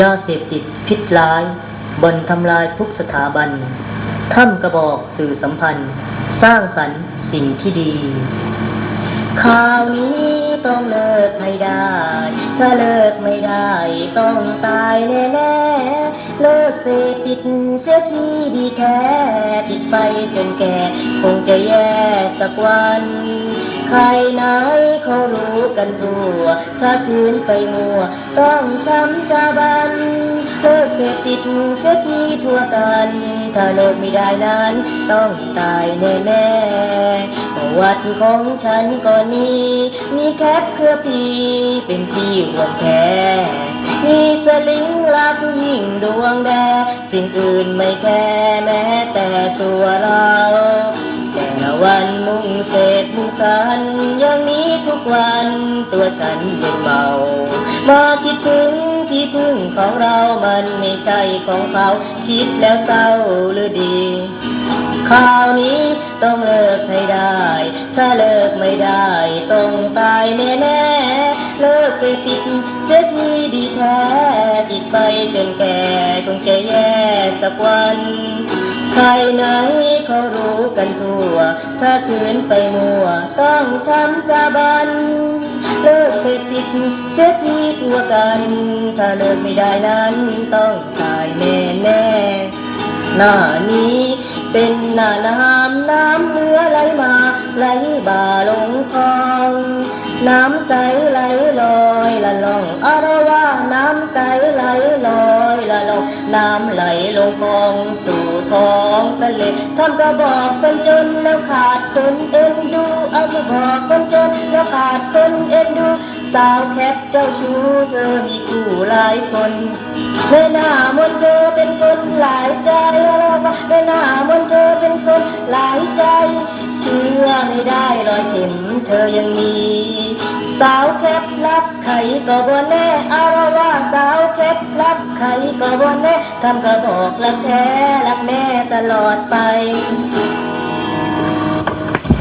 ยาเสพติดพิษร้ายบนทำลายทุกสถาบันถ้ำกระบอกสื่อสัมพันธ์ สร้างสรรค์สิ่งที่ดี ข่าวนี้ต้องเลิกไม่ได้ ถ้าเลิกไม่ได้ ต้องตายแน่ๆเลิกเสพติดเสียทีดีแท้ติดไปจนแก่ คงจะแย่สักวัน ใครไหนเขารู้กันทั่วถ้าคืนไปมัว ต้องช้ำจาบันเลิกเสพติดเสียทีทั่วกันถ้าเลิกไม่ได้นั้น ต้องตายแน่ๆประวัติของฉันก็นี้มีแคปเครือพีเป็นที่ห่วงแค่มีสลิงรักผู้หญิงดวงแดงสิ่งอื่นไม่แค่แม้แต่ตัวเรา กันอย่างนี้ทุกวันตัวฉันยังเมามาคิดถึงที่พึ่งของเรามันไม่ใช่ของเขา คิดแล้วเศร้าหรือดีข่าวนี้ต้องเลิกให้ได้ ถ้าเลิกไม่ได้ต้องตายแน่ๆเลิกเสพติดเสียทีดีแท้ติดไปจนแก่คงจะแย่สักวัน ใครไหนเขารู้ กันทั่ว ถ้าคืนไปมัว ต้องช้ำจาบัน เลิกเสพติดเสียทีทั่วกัน ถ้าเลิกไม่ได้นั้นต้องตายแน่ๆหน้านี้เป็นหน้าน้ำน้ำเมื่อไหลมาไหลบ่าลงคลองน้ำใสไหลลอยละล่องอารวาน้ำใสไหลลอย ลงน้ำไหลลงคลองสู่ท้องทะเลทำกระบอกคนจนแล้วขาดคนเอ็นดูเอามาบอกคนจนแล้วขาดคนเอ็นดูสาวแคปเจ้าชู้เธอมีคู่หลายคนในหน้ามนเธอเป็นคนหลายใจแล้วาในหน้ามนเธอเป็นคนหลายใจ เชื่อไม่ได้รอยเข็มเธอยังมี สาวแคปรักใครก็บ่แน่อารว่าสาว ใครก็บ่แน่ทำกระบอกรักแท้รักแม่ตลอดไป